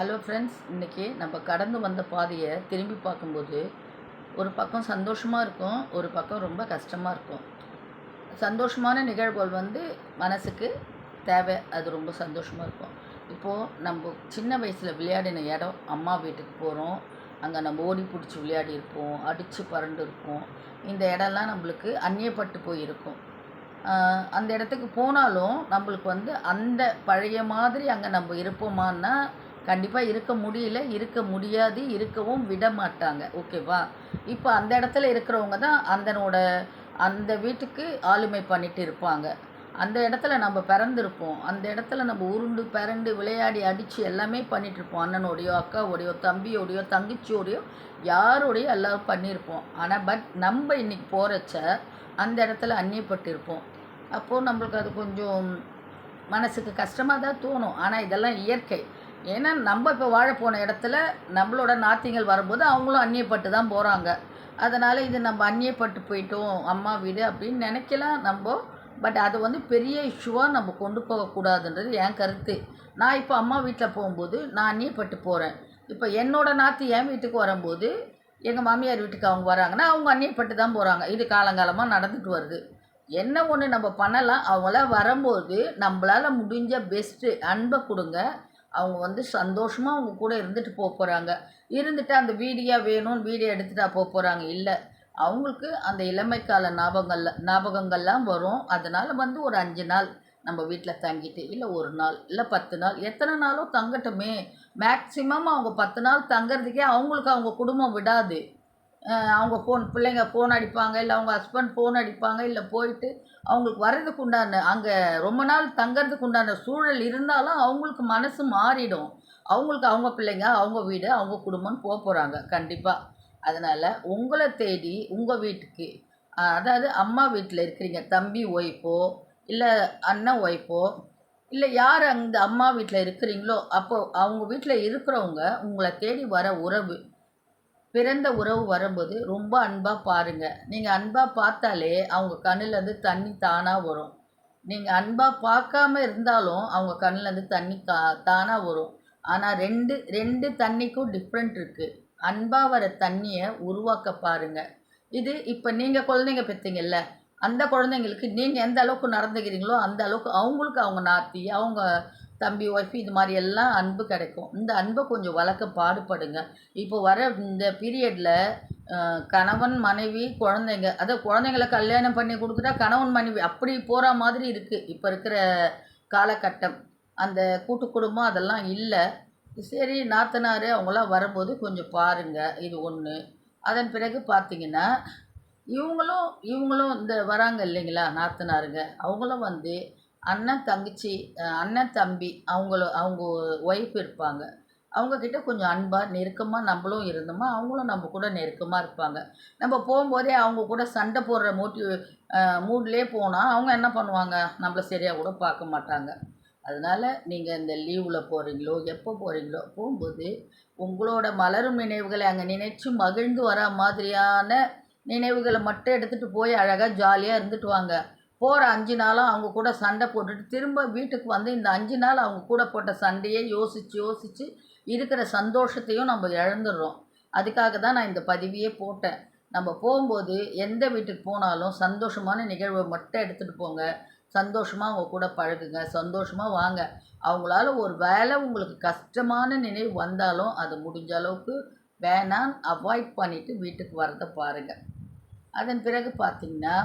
Hello friends இன்றைக்கி நம்ம கடந்து வந்த பாதையை திரும்பி பார்க்கும்போது ஒரு பக்கம் சந்தோஷமாக இருக்கும் ஒரு பக்கம் ரொம்ப கஷ்டமாக இருக்கும். சந்தோஷமான நிகழ்வுகள் வந்து மனசுக்கு தேவை. அது ரொம்ப சந்தோஷமாக இருக்கும். இப்போது நம்ம சின்ன வயசில் விளையாடின இடம் அம்மா வீட்டுக்கு போகிறோம் அங்கே நம்ம ஓடி பிடிச்சி விளையாடி இருப்போம் அடித்து பரண்டு இருப்போம். இந்த இடம்லாம் நம்மளுக்கு அந்நியப்பட்டு போயிருக்கும் அந்த இடத்துக்கு போனாலும் நம்மளுக்கு வந்து அந்த பழைய மாதிரி அங்கே நம்ம இருப்போமான்னா கண்டிப்பாக இருக்க முடியல இருக்க முடியாது இருக்கவும் விட மாட்டாங்க. ஓகேவா இப்போ அந்த இடத்துல இருக்கிறவங்க தான் அந்தனோட அந்த வீட்டுக்கு ஆளுமை பண்ணிட்டு இருப்பாங்க. அந்த இடத்துல நம்ம பிறந்திருப்போம். அந்த இடத்துல நம்ம உருண்டு பிறண்டு விளையாடி அடித்து எல்லாமே பண்ணிகிட்ருப்போம் இருப்போம். அண்ணனோடையோ அக்காவோடையோ தம்பியோடையோ தங்கச்சியோடையோ யாரோடையோ எல்லோரும் பண்ணியிருப்போம் ஆனால் பட் நம்ம இன்றைக்கி போகிறச்ச அந்த இடத்துல அந்நியப்பட்டிருப்போம். அப்போது நம்மளுக்கு அது கொஞ்சம் மனசுக்கு கஷ்டமாக தான் தோணும். ஆனால் இதெல்லாம் இயற்கை. ஏன்னா நம்ம இப்போ வாழ போன இடத்துல நம்மளோட நாத்திங்கள் வரும்போது அவங்களும் அந்நியப்பட்டு தான் போகிறாங்க அதனால் இது நம்ம அந்நியப்பட்டு போயிட்டோம் அம்மா வீடு அப்படின்னு நினைக்கலாம் நம்ம. பட் அது வந்து பெரிய இஷ்யூவாக நம்ம கொண்டு போகக்கூடாதுன்றது என் கருத்து. நான் இப்போ அம்மா வீட்டில் போகும்போது நான் அந்நியப்பட்டு போகிறேன் இப்போ என்னோடய நாற்று என் வீட்டுக்கு வரும்போது எங்கள் மாமியார் வீட்டுக்கு அவங்க வராங்கன்னா அவங்க அந்நியப்பட்டு தான் போகிறாங்க இது காலங்காலமாக நடந்துட்டு வருது. என்ன ஒன்று நம்ம பண்ணலாம்? அவங்களாம் வரும்போது நம்மளால் முடிஞ்ச பெஸ்ட்டு அன்பை கொடுங்க. அவங்க வந்து சந்தோஷமாக அவங்க கூட இருந்துட்டு போக போகிறாங்க இருந்துட்டு அந்த வீடியோ வேணும்னு வீடியோ எடுத்துட்டா போக போகிறாங்க இல்லை அவங்களுக்கு அந்த இளமைக்கால ஞாபகங்கள் ஞாபகங்கள்லாம் வரும். அதனால் வந்து ஒரு அஞ்சு நாள் நம்ம வீட்டில் தங்கிட்டு இல்லை ஒரு நாள் இல்லை பத்து நாள் எத்தனை நாளும் தங்கட்டுமே. மேக்சிமம் அவங்க பத்து நாள் தங்கிறதுக்கே அவங்களுக்கு அவங்க குடும்பம் விடாது. அவங்க ஃபோன் பிள்ளைங்க ஃபோன் அடிப்பாங்க இல்லை அவங்க ஹஸ்பண்ட் ஃபோன் அடிப்பாங்க இல்லை போயிட்டு அவங்களுக்கு வர்றதுக்கு உண்டான அங்கே ரொம்ப நாள் தங்கறதுக்கு உண்டான சூழல் இருந்தாலும் அவங்களுக்கு மனசு மாறிடும். அவங்களுக்கு அவங்க பிள்ளைங்க அவங்க வீடு அவங்க குடும்பம்னு போக போகிறாங்க கண்டிப்பாக அதனால் உங்களை தேடி உங்கள் வீட்டுக்கு அதாவது அம்மா வீட்டில் இருக்கிறீங்க தம்பி ஒய்ஃபோ இல்லை அண்ணன் ஒய்ஃபோ இல்லை யார் அந்த அம்மா வீட்டில் இருக்கிறீங்களோ அப்போ அவங்க வீட்டில் இருக்கிறவங்க உங்களை தேடி வர உறவு பிறந்த உறவு வரும்போது ரொம்ப அன்பாக பாருங்கள் நீங்கள் அன்பாக பார்த்தாலே அவங்க கண்ணுலேருந்து தண்ணி தானாக வரும். நீங்கள் அன்பாக பார்க்காம இருந்தாலும் அவங்க கண்ணுலேருந்து தண்ணி கா தானாக வரும். ஆனால் ரெண்டு ரெண்டு தண்ணிக்கும் டிஃப்ரெண்ட் இருக்குது அன்பாக வர தண்ணியை உருவாக்க பாருங்கள் இது இப்போ நீங்கள் குழந்தைங்க பெற்றீங்கல்ல அந்த குழந்தைங்களுக்கு நீங்கள் எந்த அளவுக்கு நடந்துக்கிறீங்களோ அந்த அளவுக்கு அவங்களுக்கு அவங்க நாத்தி அவங்க தம்பி ஒய்ஃப் இது மாதிரி எல்லாம் அன்பு கிடைக்கும். இந்த அன்பை கொஞ்சம் வளர்க்க பாடுபடுங்க. இப்போ வர இந்த பீரியடில் கணவன் மனைவி குழந்தைங்க அதை குழந்தைங்கள கல்யாணம் பண்ணி கொடுத்துட்டா கணவன் மனைவி அப்படி போகிற மாதிரி இருக்குது இப்போ இருக்கிற காலகட்டம். அந்த கூட்டு குடும்பம் அதெல்லாம் இல்லை. சரி நாத்தனார் அவங்களாம் வரும்போது கொஞ்சம் பாருங்கள் இது ஒன்று அதன் பிறகு பார்த்தீங்கன்னா இவங்களும் இவங்களும் இந்த வராங்க இல்லைங்களா நாத்தனாருங்க. அவங்களும் வந்து அண்ணன் தங்கச்சி அண்ணன் தம்பி அவங்கள அவங்க ஒய்ஃப் இருப்பாங்க. அவங்கக்கிட்ட கொஞ்சம் அன்பாக நெருக்கமாக நம்மளும் இருந்தோமா அவங்களும் நம்ம கூட நெருக்கமாக இருப்பாங்க. நம்ம போகும்போதே அவங்க கூட சண்டை போடுற மோட்டிவ் மூட்லேயே போனால் அவங்க என்ன பண்ணுவாங்க? நம்மளை சரியாக கூட பார்க்க மாட்டாங்க. அதனால் நீங்கள் இந்த லீவில் போகிறீங்களோ எப்போ போகிறீங்களோ போகும்போது உங்களோட மலரும் நினைவுகளை அங்கே நினைச்சு மகிழ்ந்து வர மாதிரியான நினைவுகளை மட்டும் எடுத்துகிட்டு போய் அழகாக ஜாலியாக இருந்துட்டு வாங்க. போகிற அஞ்சு நாளும் அவங்க கூட சண்டை போட்டுட்டு திரும்ப வீட்டுக்கு வந்து இந்த அஞ்சு நாள் அவங்க கூட போட்ட சண்டையே யோசித்து யோசித்து இருக்கிற சந்தோஷத்தையும் நம்ம இழந்துடுறோம். அதுக்காக தான் நான் இந்த பதிவையே போட்டேன். நம்ம போகும்போது எந்த வீட்டுக்கு போனாலும் சந்தோஷமான நிகழ்வை மட்டும் எடுத்துகிட்டு போங்க. சந்தோஷமாக அவங்க கூட பழகுங்க. சந்தோஷமாக வாங்க. அவங்களால ஒரு வேலை உங்களுக்கு கஷ்டமான நினைவு வந்தாலும் அது முடிஞ்ச அளவுக்கு வேணாம் அவாய்ட் பண்ணிவிட்டு வீட்டுக்கு வரதை பாருங்கள் அதன் பிறகு பார்த்திங்கன்னா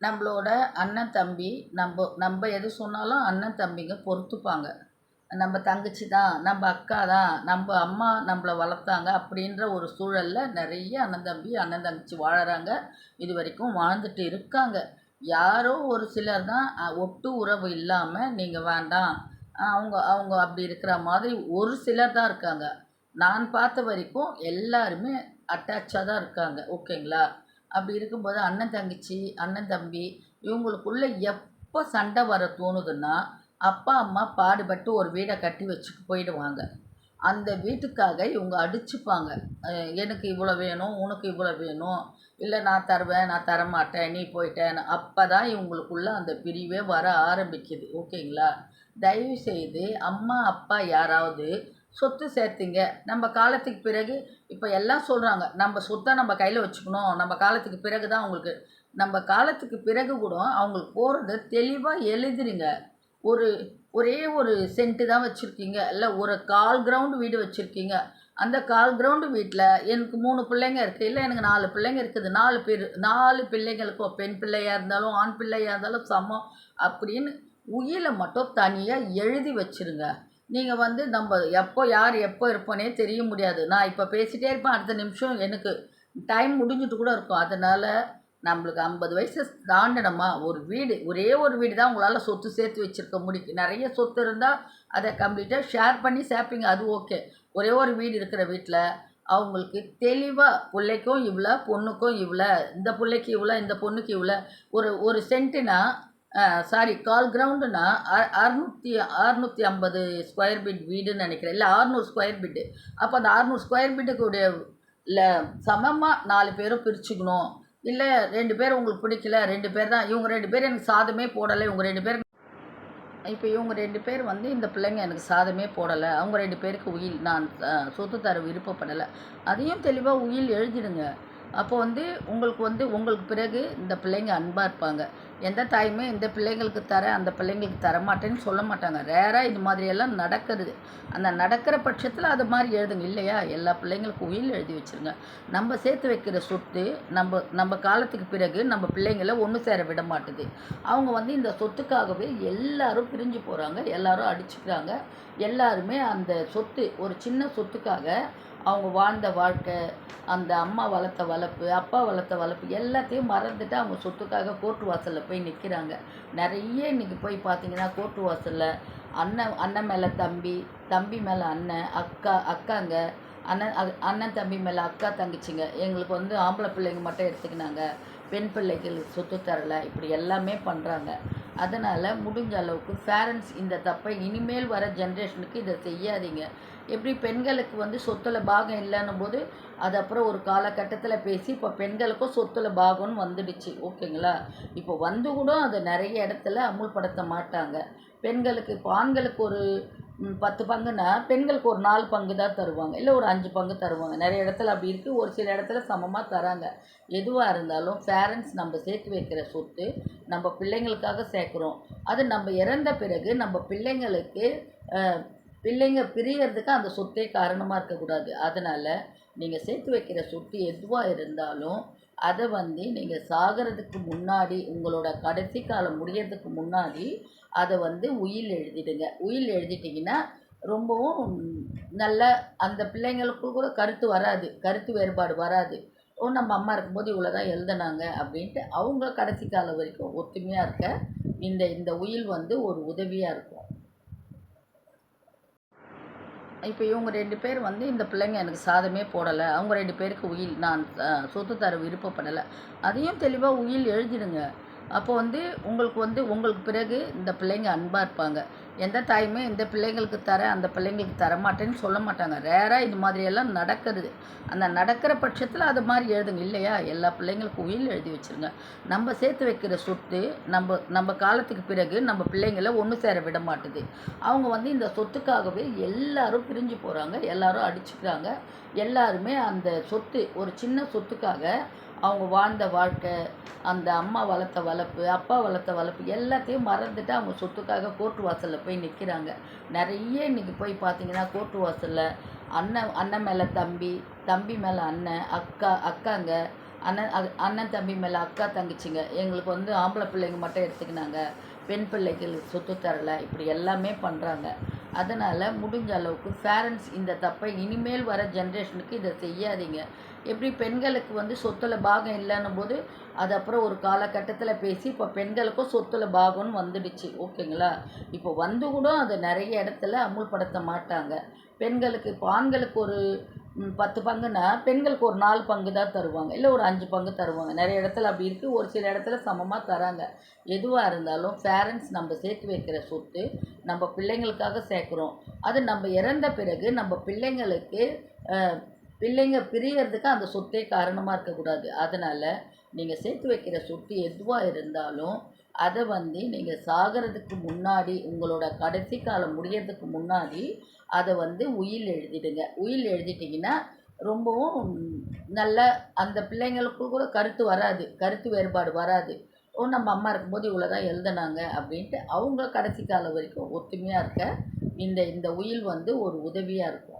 நம்மளோட அண்ணன் தம்பி நம்ம நம்ம எது சொன்னாலும் அண்ணன் தம்பிங்க பொறுத்துப்பாங்க. நம்ம தங்கச்சி தான் நம்ம அக்கா தான் நம்ம அம்மா நம்மளை வளர்த்தாங்க அப்படின்ற ஒரு சூழலில் நிறைய அண்ணன் தம்பி அண்ணன் தங்கச்சி வாழறாங்க. இது வரைக்கும் வாழ்ந்துட்டு இருக்காங்க. யாரோ ஒரு சிலர் தான் ஒட்டு உறவு இல்லாமல் நீங்கள் வேண்டாம். அவங்க அவங்க அப்படி இருக்கிற மாதிரி ஒரு சிலர் தான் இருக்காங்க. நான் பார்த்த வரைக்கும் எல்லாருமே அட்டாச்சாக தான் இருக்காங்க. ஓகேங்களா? அப்படி இருக்கும்போது அண்ணன் தங்கச்சி அண்ணன் தம்பி இவங்களுக்குள்ள எப்போ சண்டை வர தோணுதுன்னா அப்பா அம்மா பாடுபட்டு ஒரு வீடை கட்டி வச்சுட்டு போயிடுவாங்க. அந்த வீட்டுக்காக இவங்க அடிச்சுப்பாங்க. எனக்கு இவ்வளோ வேணும் உனக்கு இவ்வளோ வேணும். இல்லை நான் தருவேன் நான் தரமாட்டேன் நீ போயிட்டேன் அப்போ தான் இவங்களுக்குள்ள அந்த பிரிவே வர ஆரம்பிக்குது. ஓகேங்களா? தயவு செய்து அம்மா அப்பா யாராவது சொத்து சேர்த்திங்க. நம்ம காலத்துக்கு பிறகு இப்போ எல்லாம் சொல்கிறாங்க நம்ம சொத்தை நம்ம கையில் வச்சுக்கணும். நம்ம காலத்துக்கு பிறகு தான் அவங்களுக்கு. நம்ம காலத்துக்கு பிறகு கூட அவங்களுக்கு போகிறது தெளிவாக எழுதுறீங்க ஒரு ஒரே ஒரு சென்ட்டு தான் வச்சுருக்கீங்க. இல்லை ஒரு கால் கிரவுண்டு வீடு வச்சுருக்கீங்க. அந்த கால் கிரவுண்டு வீட்டில் எனக்கு மூணு பிள்ளைங்க இருக்குது இல்லை எனக்கு நாலு பிள்ளைங்க இருக்குது. நாலு பேர் நாலு பிள்ளைங்களுக்கும் பெண் பிள்ளையாக இருந்தாலும் ஆண் பிள்ளையாக இருந்தாலும் சமம் அப்படின்னு உயிரை மட்டும் தனியாக எழுதி வச்சுருங்க. நீங்கள் வந்து நம்ம எப்போ யார் எப்போ இருப்போனே தெரிய முடியாது. நான் இப்போ பேசிகிட்டே இருப்பேன் அடுத்த நிமிஷம் எனக்கு டைம் முடிஞ்சிட்டு கூட இருக்கும். அதனால் நம்மளுக்கு ஐம்பது வயசு தாண்டினோமா ஒரு வீடு ஒரே ஒரு வீடு தான் உங்களால் சொத்து சேர்த்து வச்சுருக்க முடியும். நிறைய சொத்து இருந்தால் அதை கம்ப்ளீட்டாக ஷேர் பண்ணி சேர்ப்பீங்க அது ஓகே ஒரே ஒரு வீடு இருக்கிற வீட்டில் அவங்களுக்கு தெளிவாக பிள்ளைக்கும் இவ்வளோ பொண்ணுக்கும் இவ்வளோ இந்த பிள்ளைக்கு இவ்வளோ இந்த பொண்ணுக்கு இவ்வளோ ஒரு ஒரு சென்ட்டுனா சாரி கால் கிரவுண்டுனா அறுநூற்றி அறுநூற்றி ஐம்பது ஸ்கொயர் ஃபீட் வீடுன்னு நினைக்கிறேன். இல்லை அறுநூறு ஸ்கொயர் ஃபீட்டு அப்போ அந்த அறுநூறு ஸ்கொயர் ஃபீட்டுக்குடைய இல்லை சமமாக நாலு பேரும் பிரிச்சுக்கணும். இல்லை ரெண்டு பேர் உங்களுக்கு பிடிக்கல ரெண்டு பேர் தான் இவங்க ரெண்டு பேர் எனக்கு சாதமே போடலை இவங்க ரெண்டு பேர் இப்போ இவங்க ரெண்டு பேர் வந்து இந்த பிள்ளைங்க எனக்கு சாதமே போடலை அவங்க ரெண்டு பேருக்கு உயில் நான் சொத்து தர விருப்பப்படலை. அதையும் தெளிவாக உயில் எழுதிடுங்க. அப்போ வந்து உங்களுக்கு வந்து உங்களுக்கு பிறகு இந்த பிள்ளைங்க அன்பாக இருப்பாங்க. எந்த தாயுமே இந்த பிள்ளைங்களுக்கு தரேன் அந்த பிள்ளைங்களுக்கு தரமாட்டேன்னு சொல்ல மாட்டாங்க. ரேராக இது மாதிரியெல்லாம் நடக்கிறது அந்த நடக்கிற பட்சத்தில் அது மாதிரி எழுதுங்க இல்லையா? எல்லா பிள்ளைங்களுக்கும் உயில் எழுதி வச்சுருங்க. நம்ம சேர்த்து வைக்கிற சொத்து நம்ம நம்ம காலத்துக்கு பிறகு நம்ம பிள்ளைங்கள ஒன்று சேர விட மாட்டுது. அவங்க வந்து இந்த சொத்துக்காகவே எல்லாரும் பிரிஞ்சு போகிறாங்க எல்லாரும் அடிச்சுக்கிறாங்க. எல்லாருமே அந்த சொத்து ஒரு சின்ன சொத்துக்காக அவங்க வாழ்ந்த வாழ்க்கை அந்த அம்மா வளர்த்த வளர்ப்பு அப்பா வளர்த்த வளர்ப்பு எல்லாத்தையும் மறந்துட்டு அவங்க சொத்துக்காக கோர்ட்டு வாசலில் போய் நிற்கிறாங்க நிறைய இன்றைக்கி போய் பார்த்தீங்கன்னா கோர்ட்டு வாசலில் அண்ணன் அண்ணன் மேலே தம்பி தம்பி மேலே அண்ணன் அக்கா அக்காங்க அண்ணன் அண்ணன் தம்பி மேலே அக்கா தங்கச்சிங்க. எங்களுக்கு வந்து ஆம்பளை பிள்ளைங்க மட்டும் எடுத்துக்கினாங்க. பெண் பிள்ளைகள் சொத்து தரல. இப்படி எல்லாமே பண்ணுறாங்க அதனால் முடிஞ்ச அளவுக்கு பேரண்ட்ஸ் இந்த தப்பை இனிமேல் வர ஜென்ரேஷனுக்கு இதை செய்யாதீங்க. எப்படி பெண்களுக்கு வந்து சொத்துல பாகம் இல்லைன்னும் போது அது அப்புறம் ஒரு காலகட்டத்தில் பேசி இப்போ பெண்களுக்கும் சொத்துல பாகம்னு வந்துடுச்சு. ஓகேங்களா? இப்போ வந்து கூட அதை நிறைய இடத்துல அமுல்படுத்த மாட்டாங்க. பெண்களுக்கு இப்போ ஆண்களுக்கு ஒரு பத்து பங்குன்னா பெண்களுக்கு ஒரு நாலு பங்கு தான் தருவாங்க. இல்லை ஒரு அஞ்சு பங்கு தருவாங்க. நிறைய இடத்துல அப்படி இருக்குது ஒரு சில இடத்துல சமமாக தராங்க. எதுவாக இருந்தாலும் பேரண்ட்ஸ் நம்ம சேர்த்து வைக்கிற சொத்து நம்ம பிள்ளைங்களுக்காக சேர்க்குறோம். அது நம்ம இறந்த பிறகு நம்ம பிள்ளைங்களுக்கு பிள்ளைங்க பிரியறதுக்கு அந்த சொத்தே காரணமாக இருக்கக்கூடாது. அதனால் நீங்கள் சேர்த்து வைக்கிற சொத்து எதுவாக இருந்தாலும் அதை வந்து நீங்கள் சாகிறதுக்கு முன்னாடி உங்களோட கடைசி காலம் முடியறதுக்கு முன்னாடி அதை வந்து உயில் எழுதிடுங்க. உயில் எழுதிட்டிங்கன்னா ரொம்பவும் நல்ல அந்த பிள்ளைங்களுக்கு கூட கருத்து வராது. கருத்து வேறுபாடு வராது. ஓ நம்ம அம்மா இருக்கும்போது இவ்வளோ தான் எழுதுனாங்க அப்படின்ட்டு அவங்க கடைசி காலம் வரைக்கும் ஒத்துமையாக இருக்க இந்த இந்த உயில் வந்து ஒரு உதவியாக இருக்கும். இப்போ இவங்க ரெண்டு பேர் வந்து இந்த பிள்ளைங்க எனக்கு சாதமே போடலை. அவங்க ரெண்டு பேருக்கு உயில் நான் சொத்து தர விருப்பப்படலை. அதையும் தெளிவாக உயில் எழுதிடுங்க. அப்போ வந்து உங்களுக்கு வந்து உங்களுக்கு பிறகு இந்த பிள்ளைங்க அன்பாக இருப்பாங்க. எந்த தாயுமே இந்த பிள்ளைங்களுக்கு தர அந்த பிள்ளைங்களுக்கு தரமாட்டேன்னு சொல்ல மாட்டாங்க. ரேராக இது மாதிரியெல்லாம் நடக்கிறது. அந்த நடக்கிற பட்சத்தில் அது மாதிரி எழுதுங்க. இல்லையா? எல்லா பிள்ளைங்களுக்கும் உயில் எழுதி வச்சுருங்க. நம்ம சேர்த்து வைக்கிற சொத்து நம்ம நம்ம காலத்துக்கு பிறகு நம்ம பிள்ளைங்கள ஒன்று சேர விட மாட்டுது. அவங்க வந்து இந்த சொத்துக்காகவே எல்லாரும் பிரிஞ்சு போகிறாங்க எல்லாரும் அடிச்சுக்கிறாங்க. எல்லாருமே அந்த சொத்து ஒரு சின்ன சொத்துக்காக அவங்க வாழ்ந்த வாழ்க்கை அந்த அம்மா வளர்த்த வளர்ப்பு அப்பா வளர்த்த வளர்ப்பு எல்லாத்தையும் மறந்துட்டு அவங்க சொத்துக்காக கோர்ட்டு வாசலில் போய் நிற்கிறாங்க நிறைய இன்றைக்கி போய் பார்த்தீங்கன்னா கோர்ட்டு வாசலில் அண்ணன் அண்ணன் மேலே தம்பி தம்பி மேலே அண்ணன் அக்கா அக்காங்க அண்ணன் அண்ணன் தம்பி மேலே அக்கா தங்கச்சிங்க. எங்களுக்கு வந்து ஆம்பளை பிள்ளைங்க மட்டும் எடுத்துக்கினாங்க. பெண் பிள்ளைகள் சொத்து தரல. இப்படி எல்லாமே பண்ணுறாங்க அதனால் முடிஞ்ச அளவுக்கு பேரண்ட்ஸ் இந்த தப்பை இனிமேல் வர ஜென்ரேஷனுக்கு இதை செய்யாதீங்க. எப்படி பெண்களுக்கு வந்து சொத்துல பாகம் இல்லைன்னும் போது அது அப்புறம் ஒரு காலகட்டத்தில் பேசி இப்போ பெண்களுக்கும் சொத்துல பாகம்னு வந்துடுச்சு. ஓகேங்களா? இப்போ வந்து கூட அதை நிறைய இடத்துல அமுல்படுத்த மாட்டாங்க. பெண்களுக்கு இப்போ ஆண்களுக்கு ஒரு பத்து பங்குனா பெண்களுக்கு ஒரு நாலு பங்கு தான் தருவாங்க. இல்லை ஒரு அஞ்சு பங்கு தருவாங்க. நிறைய இடத்துல அப்படி இருக்குது ஒரு சில இடத்துல சமமாக தராங்க. எதுவாக இருந்தாலும் பேரண்ட்ஸ் நம்ம சேர்த்து வைக்கிற சொத்து நம்ம பிள்ளைங்களுக்காக சேர்க்குறோம். அது நம்ம இறந்த பிறகு நம்ம பிள்ளைங்களுக்கு பிள்ளைங்க பிரியறதுக்கு அந்த சொத்தே காரணமாக இருக்கக்கூடாது. அதனால் நீங்கள் சேர்த்து வைக்கிற சொத்து எதுவாக இருந்தாலும் அதை வந்து நீங்கள் சாகிறதுக்கு முன்னாடி உங்களோட கடைசி காலம் முடியறதுக்கு முன்னாடி அதை வந்து உயில் எழுதிடுங்க. உயில் எழுதிட்டிங்கன்னா ரொம்பவும் நல்ல அந்த பிள்ளைங்களுக்கு கூட கருத்து வராது. கருத்து வேறுபாடு வராது. ஓ நம்ம அம்மா இருக்கும்போது இவ்வளோ தான் எழுதுனாங்க அப்படின்ட்டு அவங்க கடைசி காலம் வரைக்கும் ஒத்துமையாக இருக்க இந்த இந்த உயில் வந்து ஒரு உதவியாக இருக்கும்.